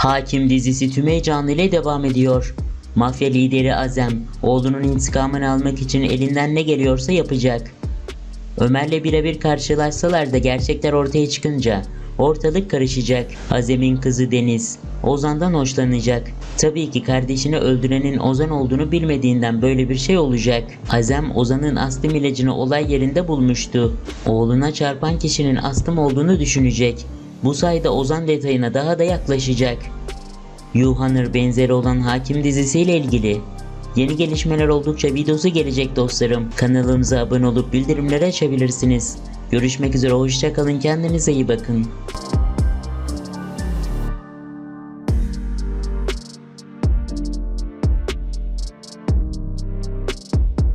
Hakim dizisi tüm heyecanıyla devam ediyor. Mafya lideri Azem, oğlunun intikamını almak için elinden ne geliyorsa yapacak. Ömer'le birebir karşılaşsalar da gerçekler ortaya çıkınca ortalık karışacak. Azem'in kızı Deniz, Ozan'dan hoşlanacak. Tabii ki kardeşini öldürenin Ozan olduğunu bilmediğinden böyle bir şey olacak. Azem Ozan'ın astım ilacını olay yerinde bulmuştu. Oğluna çarpan kişinin astım olduğunu düşünecek. Bu sayede Ozan detayına daha da yaklaşacak. Yuhanır benzeri olan Hakim dizisiyle ilgili yeni gelişmeler oldukça videosu gelecek dostlarım. Kanalımıza abone olup bildirimleri açabilirsiniz. Görüşmek üzere hoşçakalın kendinize iyi bakın.